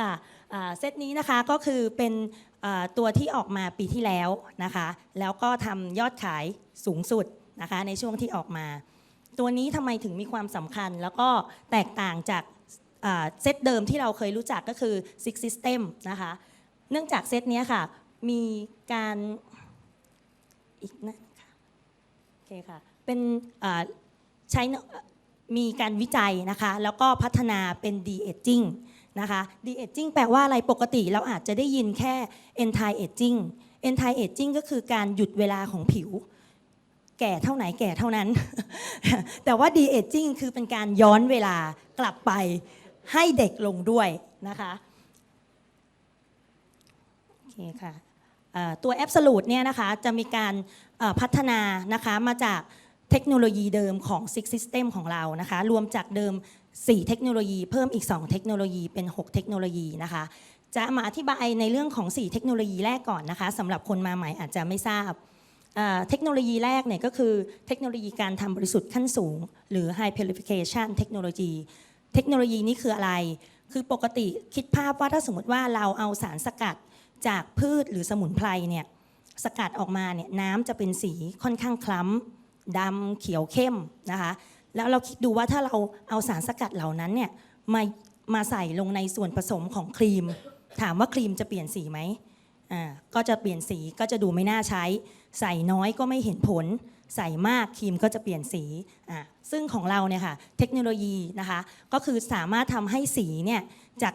ค่ะเซตนี้นะคะก็คือเป็นตัวที่ออกมาปีที่แล้วนะคะ แล้วก็ทำยอดขายสูงสุดนะคะในช่วงที่ออกมา ตัวนี้ทำไมถึงมีความสำคัญ แล้วก็แตกต่างจากเซตเดิมที่เราเคยรู้จักก็คือ Six System นะคะ เนื่องจากเซตเนี้ยค่ะ มีการอีกนะค่ะโอเคค่ะ เป็นใช้มีการวิจัยนะคะ แล้วก็พัฒนาเป็น de-aging นะคะ de-aging แปลว่าอะไรปกติเราอาจจะได้ยินแค่ anti aging anti aging ก็คือการหยุดเวลาของผิว แก่เท่าไหนแก่เท่านั้น แต่ว่า de aging คือเป็นการย้อนเวลากลับไปให้เด็กลงด้วยนะคะโอเคค่ะตัว Absolute เนี่ยนะคะจะมีการพัฒนานะคะมาจาก เทคโนโลยีเดิมของ Six System ของเรานะคะ รวมจากเดิม 4 เทคโนโลยีเพิ่มอีก 2 เทคโนโลยีเป็น 6 เทคโนโลยีนะคะ จะมาอธิบายในเรื่องของ 4 เทคโนโลยีแรกก่อนนะคะสำหรับคนมาใหม่อาจจะไม่ทราบเทคโนโลยีแรกเนี่ยก็คือเทคโนโลยีการทำบริสุทธิ์ขั้นสูง หรือ High Purification Technology เทคโนโลยีนี้คืออะไร คือปกติคิดภาพว่าถ้าสมมติว่าเราเอาสารสกัดจากพืชหรือสมุนไพรเนี่ยสกัดออกมาเนี่ยน้ำจะเป็นสีค่อนข้างคล้ำ ดำเขียวเข้มนะคะ แล้วเราคิดดูว่าถ้าเราเอาสารสกัดเหล่านั้นเนี่ยมามาใส่ลงในส่วนผสมของครีม ถามว่าครีมจะเปลี่ยนสีไหมอ่าก็จะเปลี่ยนสีก็จะดูไม่น่าใช้ ใส่น้อยก็ไม่เห็นผล ใส่มากครีมก็จะเปลี่ยนสีอ่าซึ่งของเราเนี่ยค่ะเทคโนโลยีนะคะ ก็คือสามารถทำให้สีเนี่ยจาก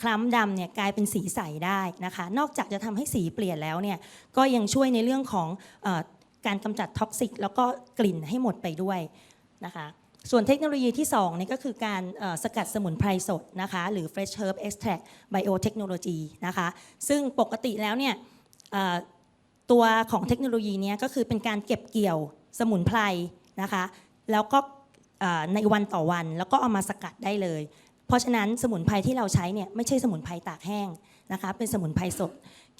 คล้ำดำเนี่ยกลายเป็นสีใสได้นะคะ นอกจากจะทำให้สีเปลี่ยนแล้วเนี่ยก็ยังช่วยในเรื่องของ การกำจัดท็อกซิกแล้วก็กลิ่นให้หมดไปด้วยนะคะส่วนเทคโนโลยีที่2นี่ก็คือการสกัดสมุนไพรสดนะคะหรือ fresh herb extract biotechnology นะคะซึ่งปกติแล้วเนี่ยตัวของเทคโนโลยีนี้ก็คือเป็นการเก็บเกี่ยวสมุนไพรนะคะแล้วก็ในวันต่อวันแล้วก็เอามาสกัดได้เลย เพราะฉะนั้นสมุนไพรที่เราใช้เนี่ยไม่ใช่สมุนไพรตากแห้งนะคะเป็นสมุนไพรสด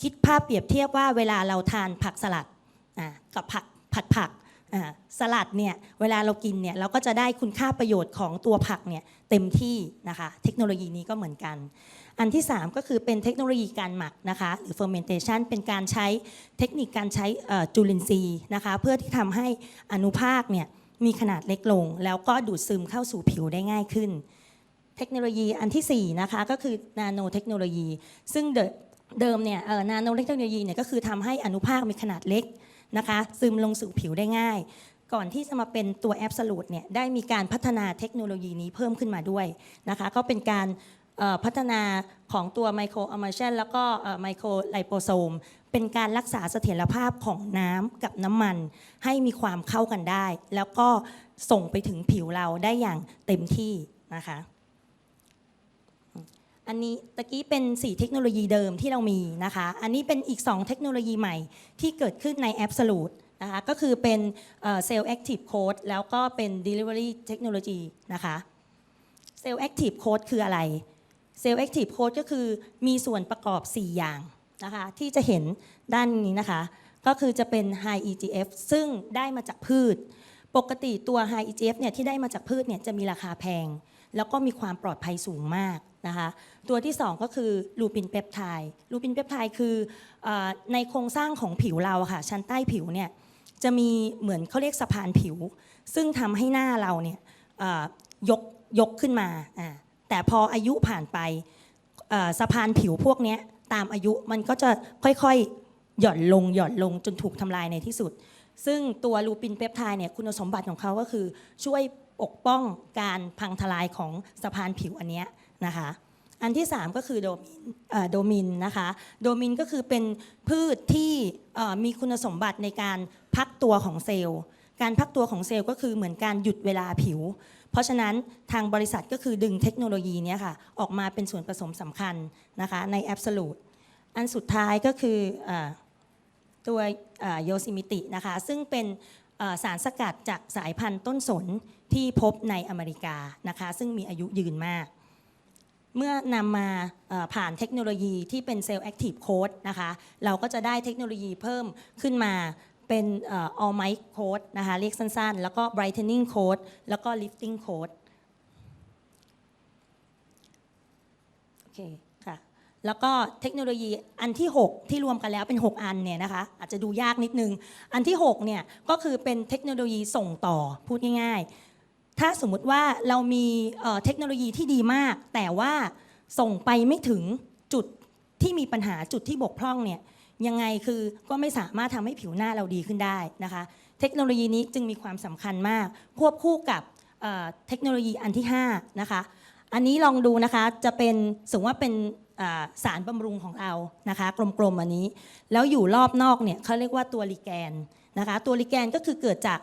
คิดภาพเปรียบเทียบว่าเวลาเราทานผักสลัด กับผักผัดผักสลัดเนี่ยเวลาเรากินเนี่ยเราก็จะได้คุณค่าประโยชน์ของตัวผักเนี่ยเต็มที่นะคะเทคโนโลยีนี้ก็เหมือนกัน อันที่ 3 ก็คือเป็นเทคโนโลยีการหมักนะคะหรือ fermentation เป็นการใช้เทคนิคการใช้จุลินทรีย์นะคะเพื่อที่ทำให้อนุภาคเนี่ยมีขนาดเล็กลง แล้วก็ดูดซึมเข้าสู่ผิวได้ง่ายขึ้น เทคโนโลยีอันที่4นะคะก็คือนาโนเทคโนโลยี ซึ่งเดิมเนี่ยนาโนเทคโนโลยีเนี่ยก็คือทำให้อนุภาคมีขนาดเล็ก นะคะ ซึมลงสู่ผิวได้ง่าย ก่อนที่จะมาเป็นตัวแอบสูตเนี่ยได้มีการพัฒนาเทคโนโลยีนี้เพิ่มขึ้นมาด้วยนะคะ ก็เป็นการพัฒนาของตัวไมโครอ m ม l ชันแล้วก็ไมโครไลโปโซม เป็นการรักษาเสถียรภาพของน้ำกับน้ำมัน ให้มีความเข้ากันได้ แล้วก็ส่งไปถึงผิวเราได้อย่างเต็มที่นะคะ อันนี้ตะกี้เป็น 4 เทคโนโลยีเดิมที่เรามีนะคะ อันนี้เป็นอีก 2 เทคโนโลยีใหม่ที่เกิดขึ้นใน Absolute นะคะก็คือเป็น Cell Active Code แล้วก็เป็น Delivery Technology นะคะ Cell Active Code คืออะไร Cell Active Code ก็คือมีส่วนประกอบ 4 อย่างนะคะที่จะเห็นด้านนี้นะคะ ก็คือจะเป็น High EGF ซึ่งได้มาจากพืช ปกติตัว High EGF เนี่ยที่ได้มาจากพืชเนี่ยจะมีราคาแพง แล้วก็มีความปลอดภัยสูงมาก นะคะตัวที่ 2 ก็คือลูปินเปปไทด์ลูปินเปปไทด์คืออในโครงสร้างของผิวเราค่ะชั้นใต้ผิวเนี่ยจะมีเหมือนเขาเรียกสะพานผิว ซึ่งทำให้หน้าเราเนี่ยยกยกขึ้นมาแต่พออายุผ่านไปสะพานผิวพวกนี้ตามอายุมันก็จะค่อยๆหย่อนลงหย่อนลงจนถูกทำลายในที่สุด ซึ่งตัวลูปินเปปไทด์เนี่ยคุณสมบัติของเขาก็คือช่วยปกป้องการพังทลายของสะพานผิวอันเนี้ย นะคะอันที่ 3 ก็คือโดมินโดมินนะคะโดมินก็คือเป็นพืชที่มีคุณสมบัติในการพักตัวของเซลล์ การพักตัวของเซลล์ก็คือเหมือนการหยุดเวลาผิว เพราะฉะนั้นทางบริษัทก็คือดึงเทคโนโลยีนี้ค่ะออกมาเป็นส่วนผสมสำคัญนะคะใน Absolute อันสุดท้ายก็คืออตัวโยซิมิตินะคะซึ่งเป็นสารสกัดจากสายพันธุ์ต้นสนที่พบในอเมริกานะคะซึ่งมีอายุยืนมาก เมื่อนำมาผ่านเทคโนโลยีที่เป็นเซลล์แอคทีฟโค้ดนะคะเราก็จะได้เทคโนโลยีเพิ่มขึ้นมาเป็นออ all mic code นะคะเรียกสั้นๆ แล้วก็ brightening code แล้วก็ lifting code โอเคค่ะแล้วก็เทคโนโลยีอันที่ 6 ที่รวมกันแล้วเป็น 6 อันเนี่ยนะคะอาจจะดูยากนิดนึง อันที่ 6 เนี่ยก็คือเป็นเทคโนโลยีส่งต่อพูดง่ายๆ ถ้าสมมุติว่าเรามีเทคโนโลยีที่ดีมาก แต่ว่าส่งไปไม่ถึงจุดที่มีปัญหาจุดที่บกพร่องเนี่ยยังไงคือก็ไม่สามารถทำให้ผิวหน้าเราดีขึ้นได้นะคะ เทคโนโลยีนี้จึงมีความสำคัญมาก ควบคู่กับเทคโนโลยีอันที่ 5 นะคะ อันนี้ลองดูนะคะจะเป็นสมมติว่าเป็นสารบำรุงของเรานะคะ กลมๆอันนี้ แล้วอยู่รอบนอกเนี่ยเขาเรียกว่าตัวลิแกนนะคะ ตัวลิแกนก็คือเกิดจาก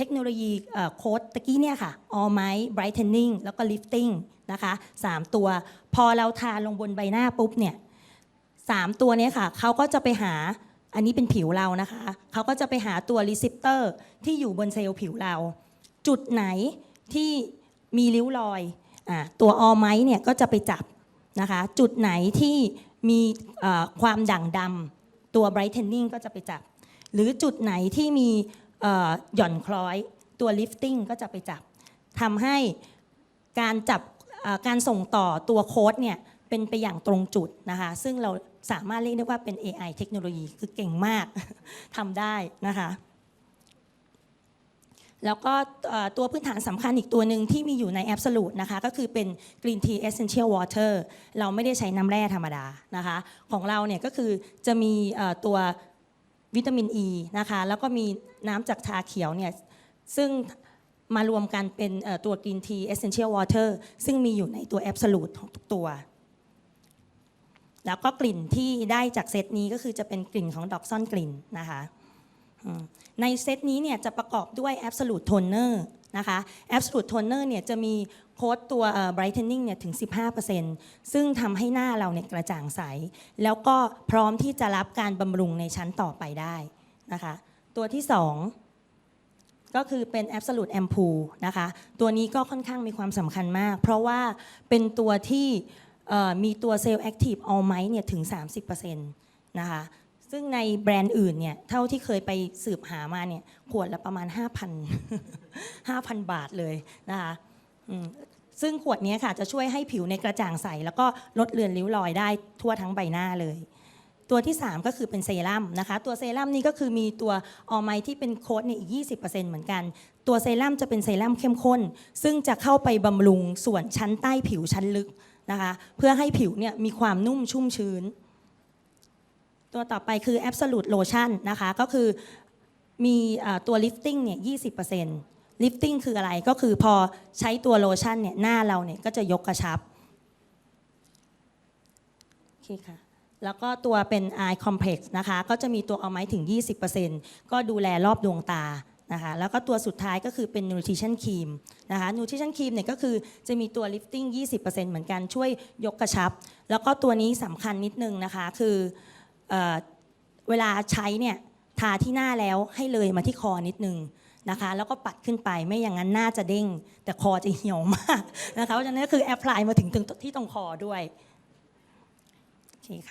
เทคโนโลยีโค้ดตะกี้เนี่ยค่ะ all might brightening แล้วก็ lifting นะคะสามตัว พอเราทาลงบนใบหน้าปุ๊บเนี่ยสามตัวเนี้ค่ะเขาก็จะไปหาอันนี้เป็นผิวเรานะคะเขาก็จะไปหาตัวรีเซพเตอร์ที่อยู่บนเซลล์ผิวเรา จุดไหนที่มีริ้วรอยอตัวออไมเนี่ยก็จะไปจับนะคะจุดไหนที่มีความด่างดำตัว brightening ก็จะไปจับ หรือจุดไหนที่มี หย่อนคล้อยตัว lifting ก็จะไปจับทำให้การจับการส่งต่อตัวโค้ดเนี่ยเป็นไปอย่างตรงจุดนะคะ ซึ่งเราสามารถเรียกได้ว่าเป็น AI เทคโนโลยีคือเก่งมากทำได้นะคะ แล้วก็ตัวพื้นฐานสำคัญอีกตัวหนึ่งที่มีอยู่ใน Absolute นะคะ ก็คือเป็น Green Tea Essential Water เราไม่ได้ใช้น้ำแร่ธรรมดานะคะ ของเราเนี่ยก็คือจะมีตัว วิตามินอ e ีนะคะ แล้วก็มีน้ำจากชาเขียวเนี่ยซึ่งมารวมกันเป็นตัวกรีนทีเอเซนเชียลวอเตอร์ซึ่งมีอยู่ในตัวแอบสูตของทุกตัว แล้วก็กลิ่นที่ได้จากเซตนี้ก็คือจะเป็นกลิ่นของดอกซ่อนกลิ่นนะคะในเซตนี้เนี่ยจะประกอบด้วยแอบสูตโทนเนอร์ะคะ Absolute Toner เนี่ยจะมีโค้ดตัว brightening เนี่ยถึง 15%ซึ่งทำให้หน้าเราเนี่ยกระจ่างใส แล้วก็พร้อมที่จะรับการบำรุงในชั้นต่อไปได้นะคะ ตัวที่ 2 ก็คือเป็น Absolute Ampoule นะคะ ตัวนี้ก็ค่อนข้างมีความสำคัญมาก เพราะว่าเป็นตัวที่มีตัวเซลล์ Active All Might เนี่ยถึง 30%นะคะ ซึ่งในแบรนด์อื่นเนี่ยเท่าที่เคยไปสืบหามาเนี่ยขวดละประมาณ 5,000 5,000 บาทเลยนะคะอืมซึ่งขวดนี้ค่ะจะช่วยให้ผิวในกระจ่างใส แล้วก็ลดเลือนริ้วรอยได้ทั่วทั้งใบหน้าเลย ตัวที่ 3 ก็คือเป็นเซรั่มนะคะ ตัวเซรั่มนี่ก็คือมีตัวออไมที่เป็นโค้ดเนี่ยอีก 20%เหมือนกัน ตัวเซรั่มจะเป็นเซรั่มเข้มข้น ซึ่งจะเข้าไปบำรุงส่วนชั้นใต้ผิวชั้นลึกนะคะ เพื่อให้ผิวเนี่ยมีความนุ่มชุ่มชื้น ตัวต่อไปคือ Absolute Lotion นะคะ ก็คือมีตัว lifting เนี่ย20% lifting คืออะไรก็คือพอใช้ตัวโลชั่นเนี่ยหน้าเราเนี่ยก็จะยกกระชับโอเคค่ะแล้วก็ตัวเป็น eye complex นะคะ ก็จะมีตัวเอาไม้ถึง 20%ก็ดูแลรอบดวงตานะคะแล้วก็ตัวสุดท้ายก็คือเป็น nutrition cream นะคะ nutrition cream เนี่ยก็คือจะมีตัว lifting 20%เหมือนกันช่วยยกกระชับ แล้วก็ตัวนี้สำคัญนิดนึงนะคะคือ เเวลาใช้เนี่ยทาที่หน้าแล้วให้เลยมาที่คอนิดนึงนะคะ แล้วก็ปัดขึ้นไปไม่อย่างนั้นหน้าจะเด้ง แต่คอจะเหี่ยวมากนะคะเพราะฉะนั้นก็คือแอพพลายมาถึงตรงที่ตรงคอด้วยโอเคค่ะ